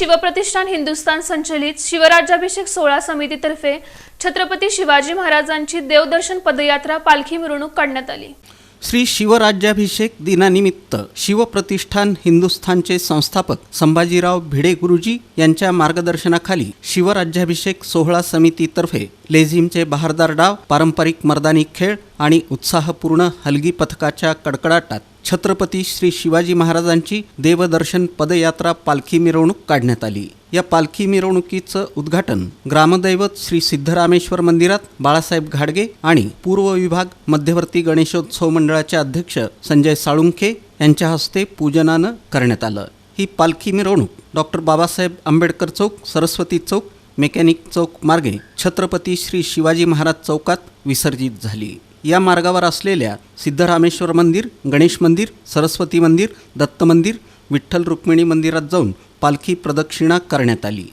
शिवप्रतिष्ठान हिंदुस्थान संचलित शिवराज्याभिषेक सोहळा समितीतर्फे छत्रपती शिवाजी महाराजांची देवदर्शन पदयात्रा पालखी मिरवणूक काढण्यात आली. श्री शिवराज्याभिषेक दिनानिमित्त शिवप्रतिष्ठान हिंदुस्थानचे संस्थापक संभाजीराव भिडे गुरुजी यांच्या मार्गदर्शनाखाली शिवराज्याभिषेक सोहळा समितीतर्फे लेझिमचे बहारदार डाव पारंपरिक मर्दानी खेळ आणि उत्साहपूर्ण हलगी पथकाच्या कडकडाटात छत्रपती श्री शिवाजी महाराजांची देवदर्शन पदयात्रा पालखी मिरवणूक काढण्यात आली. या पालखी मिरवणुकीचं उद्घाटन ग्रामदैवत श्री सिद्धरामेश्वर मंदिरात बाळासाहेब घाडगे आणि पूर्व विभाग मध्यवर्ती गणेशोत्सव मंडळाचे अध्यक्ष संजय साळुंखे यांच्या हस्ते पूजनानं करण्यात आलं. ही पालखी मिरवणूक डॉक्टर बाबासाहेब आंबेडकर चौक सरस्वती चौक मेकॅनिक चौक मार्गे छत्रपती श्री शिवाजी महाराज चौकात विसर्जित झाली. या मार्गावर असलेल्या सिद्धरामेश्वर मंदिर गणेश मंदिर सरस्वती मंदिर दत्त मंदिर विठ्ठल रुक्मिणी मंदिरात जाऊन पालखी प्रदक्षिणा करण्यात आली.